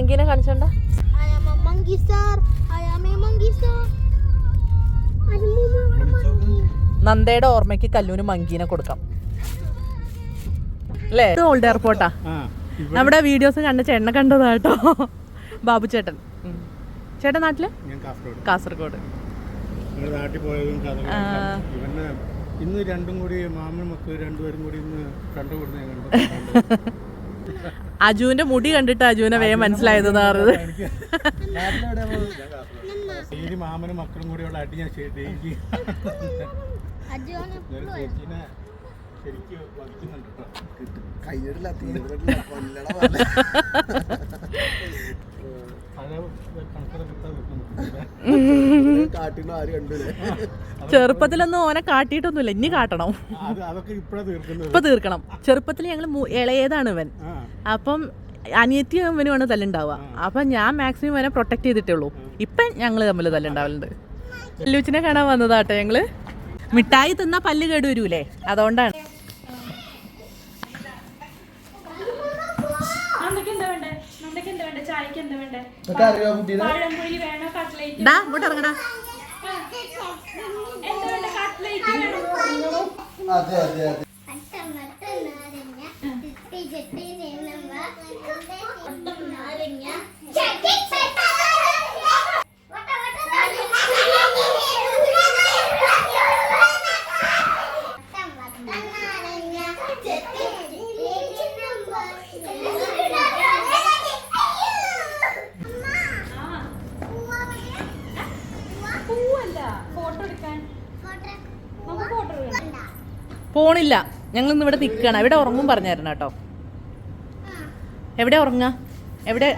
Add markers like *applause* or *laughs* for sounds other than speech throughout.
മങ്കീനെ കാണിച്ചണ്ട? നന്ദയുടെ ഓർമ്മയ്ക്ക് കല്ലൂന് മങ്കീനെ കൊടുക്കാം. അല്ലേ? ഇത് ഓൾഡ് എയർപോർട്ടാ നമ്മുടെ വീഡിയോസ് കണ്ട ചേട്ടനെ കണ്ടതാ കേട്ടോ. ബാബു ചേട്ടൻ. ചേട്ടൻ നാട്ടിൽ? കാസർഗോഡ്. ഇന്ന് രണ്ടും കൂടി മാമനും മക്കൾ രണ്ടുപേരും കൂടി ഇന്ന് കണ്ടുകൂടുന്ന അജുവിന്റെ മുടി കണ്ടിട്ട് അജുവിനെ വേഗം മനസ്സിലായതെന്ന് പറഞ്ഞത്. ഡെയിലി മാമനും മക്കളും കൂടിയുള്ള അടി ഞാൻ ശരി- ശരിക്കും *laughs* *laughs* *laughs* ചെറുപ്പത്തിലൊന്നും ഓനെ കാട്ടിയിട്ടൊന്നുമില്ല. ഇനി കാട്ടണം. ഇപ്പൊ തീർക്കണം. ചെറുപ്പത്തിൽ ഞങ്ങൾ ഇളയതാണ് ഇവൻ. അപ്പം അനിയത്തി ഇവനുമാണ് തല്ലുണ്ടാവുക. അപ്പം ഞാൻ മാക്സിമം ഇവനെ പ്രൊട്ടക്ട് ചെയ്തിട്ടേ ഉള്ളൂ. ഇപ്പം ഞങ്ങൾ തമ്മിൽ തല്ലുണ്ടാവലുണ്ട്. ലൂച്ചിനെ കാണാൻ വന്നതാട്ടെ ഞങ്ങൾ? മിഠായി തിന്നാ പല്ല് കേട് വരൂലേ അതുകൊണ്ടാണ് ഇതൊക്കെ അറിയാ കുട്ടീനെ? ഡാ ഇങ്ങോട്ട് ഇറങ്ങടാ. അതെ അതെ അതെ. പോണില്ല. ഞങ്ങൾ ഇന്ന് ഇവിടെ നിൽക്കണം എവിടെ ഉറങ്ങും പറഞ്ഞായിരുന്നു കേട്ടോ. എവിടെ ഉറങ്ങാ? എവിടെ?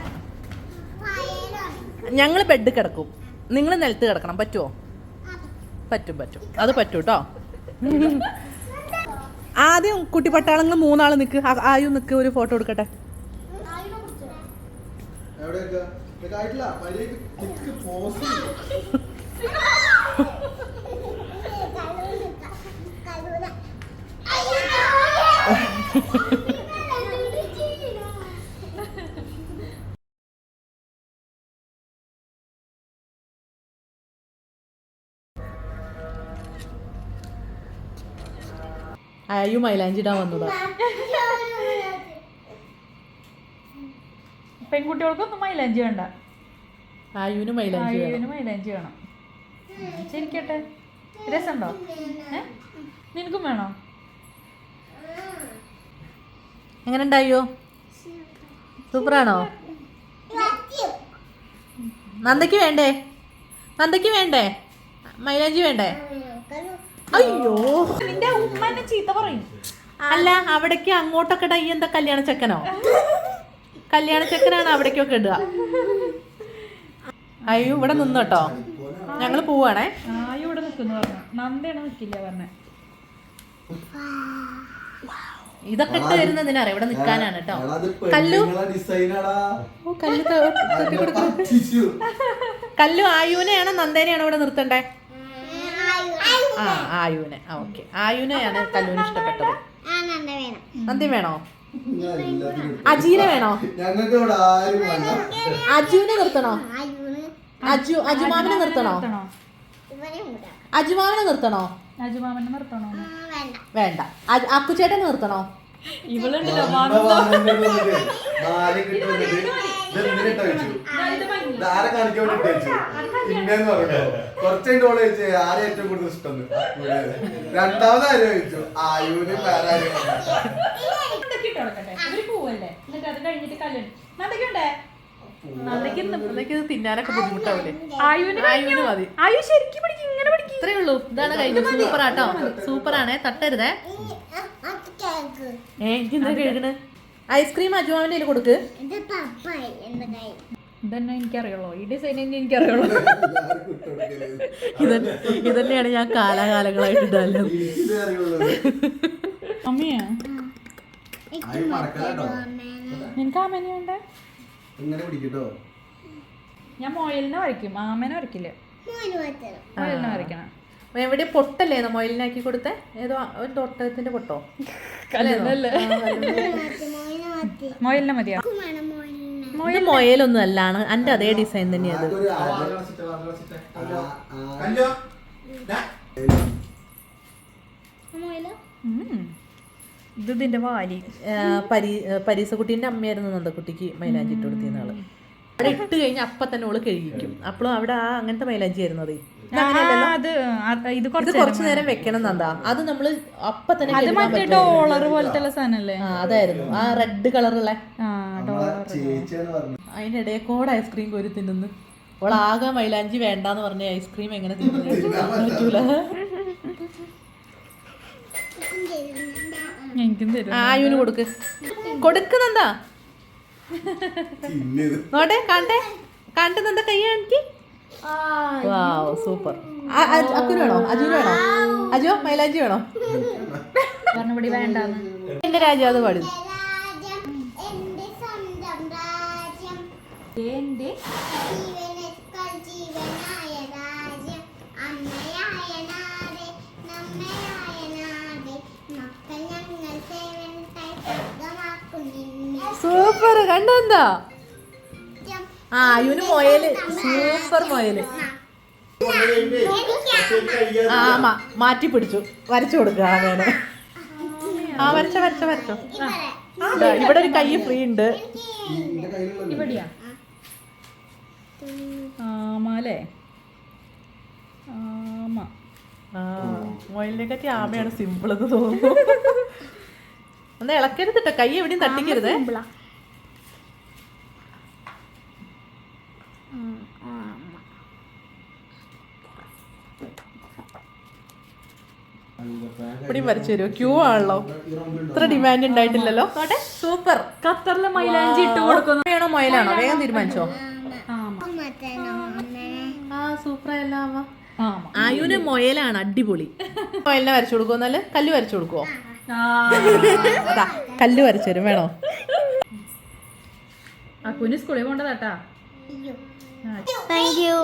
ഞങ്ങൾ ബെഡ് കിടക്കും. നിങ്ങൾ നിലത്ത് കിടക്കണം. പറ്റുമോ പറ്റും പറ്റും. അത് പറ്റും കേട്ടോ *laughs* ആദ്യം കുട്ടി പട്ടാളങ്ങൾ മൂന്നാൾ നിൽക്ക് ആയും നിൽക്ക് ഒരു ഫോട്ടോ എടുക്കട്ടെ എവിടെയൊക്കെ? *laughs* ഇതൊക്കെ മൈലാഞ്ചിടാൻ വന്നതാ. പെൺകുട്ടികൾക്കൊന്നും മൈലാഞ്ചി വേണ്ട. ആയുവിന് മൈലാഞ്ചി വേണം. അയ്യോന് മൈലാഞ്ചി വേണം. ശരിക്കട്ടെ. രസമുണ്ടോ? നിനക്കും വേണോ? എങ്ങനെ ഉണ്ടായോ സൂപ്പറാണോ? നന്ദയ്ക്ക് വേണ്ടേ? നന്ദയ്ക്ക് വേണ്ടേ? മൈലാഞ്ചി വേണ്ടേ? അയ്യോ. നിന്റെ ഉമ്മ എന്നെ ചീത്ത പറയും. അല്ല അവിടേക്ക് അങ്ങോട്ടൊക്കെ ഇടാ ഈ എന്താ കല്യാണ ചെക്കനോ? കല്യാണ ചെക്കനാണ് അവിടേക്കൊക്കെ ഇടുക. അയ്യോ ഇവിടെ നിന്ന് കേട്ടോ. ഞങ്ങൾ പോവാണേ. ആ ഇവിടെ നിൽക്കുന്നു പറഞ്ഞു. നന്ദയാണ് നിൽക്കില്ല പറഞ്ഞ. ഇതൊക്കെ ഇട്ട് വരുന്നതിനറിയാം ഇവിടെ നിൽക്കാനാണ് കേട്ടോ. കല്ലു? കല്ലു തട്ടി കൊടുക്ക്. പറ്റിച്ചു. കല്ലു ആയുനെയാണോ നന്ദേനെയാണോ ഇവിടെ നിർത്തണ്ടേ? ആ ആയുനെ ആ ഓക്കെ. ആയുനെയാണ് കല്ലുവിന് ഇഷ്ടപ്പെട്ടത്. നന്ദി വേണോ. അജീനെ വേണോ? അജുവിനെ നിർത്തണോ? അജു അജുമാവിനെ നിർത്തണോ? നിർത്തണോ അജുമാവിനെ നിർത്തണോ? അജുമാവിനെ നിർത്തണോ? വേണ്ട. അക്കുച്ചേട്ടൻ നിർത്തണോ? ഇവളുണ്ടല്ലോ വെച്ചു? ആരെ പറഞ്ഞോ? കുറച്ചുണ്ട് ഓൾ ചോദിച്ചു ഏറ്റവും കൂടുതൽ ഇഷ്ടം. രണ്ടാമത് ചോദിച്ചു? തിന്നാനൊക്കെ ബുദ്ധിമുട്ടാവൂലേ? ആയുവിന് ആയുവിന് മതി. ആയു ശരിക്കും ഇത്രേ ഉള്ളൂ. ഇതാണ് കഴിഞ്ഞു സൂപ്പർ ആട്ടോ. സൂപ്പറാണേ. തട്ടരുതേ. ഏ എനിക്ക് എന്താ കഴുകണ് ഐസ്ക്രീം അജുമാവിന്റെ കയ്യിൽ കൊടുക്ക്. ഇത് ഇതന്നെ എനിക്കറിയുള്ളൂ. ഈ ഡിസൈൻ തന്നെ എനിക്കറിയുള്ളൂ. ഇതന്നെ ഇതന്നെയാണ് ഞാൻ കാലാകാലങ്ങളായിട്ട് ഇത് അറിയുള്ളൂ. അമ്മയാ നിനക്ക് ആമേനെ വേണ്ടേ? ഞാൻ മോയലിനെ വരയ്ക്കും. ആമേനെ വരയ്ക്കില്ല? മോയലിനെ വരയ്ക്കണം. എവിടെ പൊട്ടല്ലേ മൊയിലിനാക്കി കൊടുത്തേ? ഏതോ ഒരു തൊട്ടത്തിന്റെ പൊട്ടോ? മൊയിലിനെ മതിയാ? ഇത് മൊയലൊന്നും അല്ലാണ്. എന്റെ അതേ ഡിസൈൻ തന്നെയാണ് ആ. ഇത് ഇതിന്റെ വാലി. പരീ പരീസക്കുട്ടീന്റെ അമ്മയായിരുന്നു നന്ദക്കുട്ടിക്ക് മൈലാഞ്ചിട്ട് കൊടുത്തിരുന്ന ആൾ. അവിടെ ഇട്ട് കഴിഞ്ഞാൽ അപ്പൊ തന്നെ ഓൾ കഴുകിക്കും. അപ്പോഴും അവിടെ ആ അങ്ങനത്തെ മൈലാഞ്ചി ആയിരുന്നത് അത്. അത് ഇത് കുറച്ച് നേരം വെക്കണം എന്താ അത്. നമ്മൾ അപ്പൊ തന്നെ. ഡോളർ പോലത്തെ സാധനല്ലേ? അതായിരുന്നു. ആ റെഡ് കളറുള്ള. അതിന്റെ ഇടയിൽ കൂടെ ഐസ്ക്രീം കോരി തിന്നുന്നു. ഓൾ ആകെ മൈലാഞ്ചി വേണ്ടെന്ന് പറഞ്ഞ ഐസ്ക്രീം എങ്ങനെ തിന്നു പറ്റൂല. എനിക്കും തരും. ആയുന് കൊടുക്ക്. കൊടുക്കുന്നെന്താ? നോട്ടെ കാണട്ടെ കാണട്ടെ കൈ കാണിക്ക്? Wow super. അക്കുന് വേണോ? അജു വേണോ? അജു മൈലാജി വേണോ? പറഞ്ഞപടി വേണ്ടാന്ന്. എന്റെ രാജ്യം അത് പാടും രാജ്യം. എന്റെ സൂപ്പർ കണ്ടെന്താ ആ അയുന് മൊയൽ സൂപ്പർ മൊയൽ. ആ മാറ്റി പിടിച്ചു. വരച്ചു കൊടുക്കുക വേണം ആ വരച്ച വരച്ച വരച്ചോ. ഇവിടെ ഒരു കൈ ഫ്രീ ഉണ്ട്. ആമാലേ ഇവിടെയാ? ആമല്ലേ ആമ ആ മൊയിലിനെ കറ്റി ആമയാണ് സിമ്പിൾ എന്ന് തോന്നുന്നു. ഒന്ന് ഇളക്കരുത് കേട്ടോ കൈ എവിടെയും തട്ടിക്കരുത്. ഇവിടെയും വരച്ചു തരുമോ ക്യൂ ആണല്ലോ. ഇത്ര ഡിമാൻഡ് ഉണ്ടായിട്ടില്ലല്ലോ. സൂപ്പർ ഖത്തറിലെ മൈലാഞ്ചി ഇട്ട് കൊടുക്കുന്നു. വേണോ മൈലാണോ വേഗം തീരുമാനിച്ചോ? ആ സൂപ്പർ ആയുന് മൊയലാണ് അടിപൊളി. മൊയലിനെ വരച്ചു കൊടുക്കുമോ എന്നാൽ? കല്ല് വരച്ചു കൊടുക്കുവോ? അതാ കല്ല് വരച്ചരും തരും വേണോ? ആ കുഞ്ഞു സ്കൂളിൽ പോണ്ടതാട്ടാ. താങ്ക് യു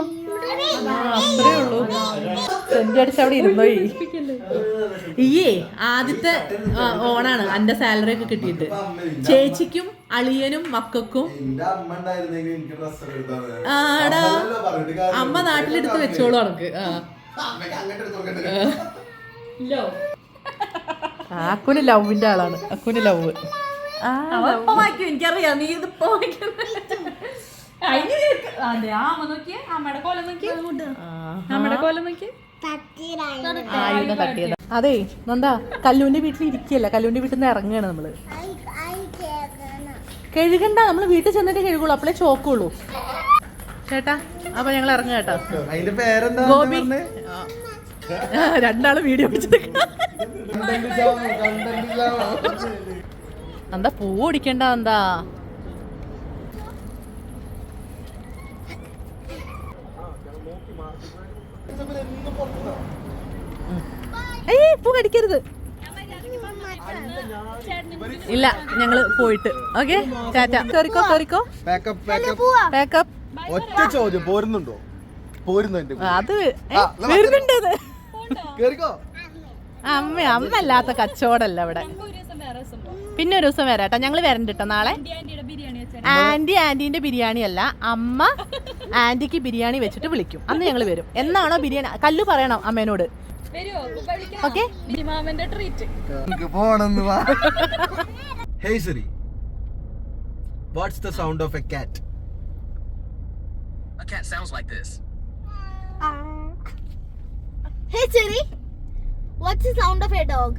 ആ, അത്രേ ഉള്ളൂ. സെന്റ് അടിച്ച് അവിടെ ഈയേ ആദ്യത്തെ ഓണാണ് എന്റെ സാലറി ഒക്കെ കിട്ടിയിട്ട്. ചേച്ചിക്കും അളിയനും മക്കൾക്കും ആടാ അമ്മ നാട്ടിലെടുത്ത് വെച്ചോളൂ അവർക്ക് ആ അങ്ങോട്ട് എടുത്ത് നോക്കട്ടെ ആ, അക്കുന് ലവിന്റെ ആളാണ്. അക്കുന് ലവ്. ആ എനിക്കറിയാം. നീ ഇത് അതിന് നിനക്ക് അതെ നന്ദാ കല്ലൂന്റെ വീട്ടിൽ ഇരിക്കല്ല? കല്ലൂന്റെ വീട്ടിൽ നിന്ന് ഇറങ്ങുകയാണ് നമ്മൾ. കഴുകണ്ട. നമ്മൾ വീട്ടിൽ ചെന്നിട്ട് കഴുകുള്ളൂ. അപ്പളേ ചോക്കുള്ളൂ. ചേട്ടാ അപ്പൊ ഞങ്ങൾ ഇറങ്ങാം കേട്ടോ. അതിന്റെ പേരെന്താ? ഗോപി. ആ, *laughs* രണ്ടാൾ വീഡിയോ പിടിച്ചിട്ട് എന്താ പൂ ഓടിക്കണ്ട എന്താ? ഏയ് പൂ കടിക്കരുത്. ഇല്ല ഞങ്ങൾ പോയിട്ട്. Okay tata. കേറിക്കോ കേറിക്കോ. പാക്കപ്പ് പാക്കപ്പ് പാക്കപ്പ് ഒറ്റ ചോദ്യം പോരുന്നുണ്ടോ? പോരുന്നുണ്ട് അത് വരുന്നുണ്ട് അത്. കേറിക്കോ. അമ്മ അമ്മ അല്ലാത്ത കച്ചവടല്ല ഇവിടെ പിന്നെ ഒരു ദിവസം വരാം കേട്ടോ. ഞങ്ങൾ വരണ്ട കേട്ടോ നാളെ. ആന്റി ആന്റീന്റെ ബിരിയാണി അല്ല അമ്മ ആന്റിക്ക് ബിരിയാണി വെച്ചിട്ട് വിളിക്കും. അന്ന് ഞങ്ങൾ വരും. എന്നാണോ ബിരിയാണി? കല്ല് പറയണം അമ്മേനോട്. Okay. Hey Siri what's the sound of a cat A cat sounds like this. Hey Siri, what's the sound of a dog?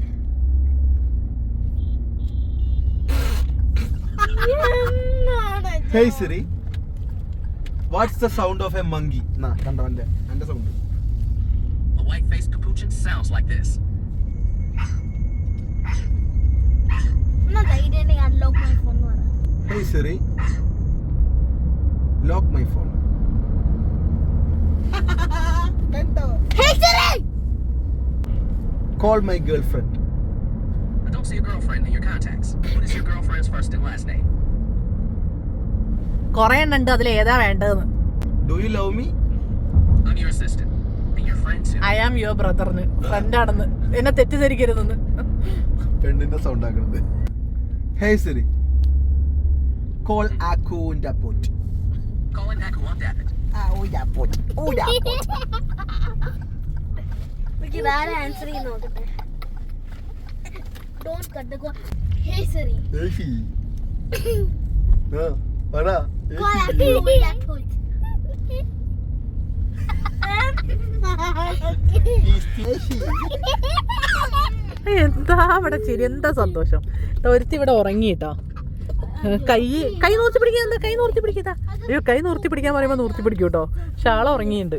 Hey Siri, what's the sound of a monkey നാ കണ്ടോ എന്റെ sound. Sound A white faced capuchin sounds like this. No, I didn't unlock my phone. Hey Siri, lock my phone Hey Siri! girlfriend. I don't see a girlfriend in your contacts. What is your girlfriend's first and last name? കൊറേ എണ്ണുണ്ട് അതിൽ ഏതാ വേണ്ടതെന്ന് do you love me I'm your assistant. And your friend too. I am your ബ്രദറിന് ഫ്രണ്ടാണെന്ന് എന്നെ തെറ്റിദ്ധരിക്കരുതെന്ന് പെണ്ണിന്റെ sound ആക്കണത് hey Siri call Aku in Daput? Calling Aku on Dapit. Ah, oh Daput. Oh Daput. ഇതാരെ answer ചെയ്ത് നോക്കട്ടെ don't cut the hey. Ah, Aku in that point. എന്താ അവിടെ ചിരി എന്താ സന്തോഷം ഒരുത്തി ഇവിടെ ഉറങ്ങിട്ടോ കൈ കൈ നൂർത്തി പിടിക്കാൻ എന്താ കൈ നൂർത്തി പിടിക്കാ അയ്യോ കൈ നൂർത്തി പിടിക്കാൻ പറയുമ്പോ നൂർത്തി പിടിക്കും കേട്ടോ. ഷാള ഉറങ്ങിയിട്ടുണ്ട്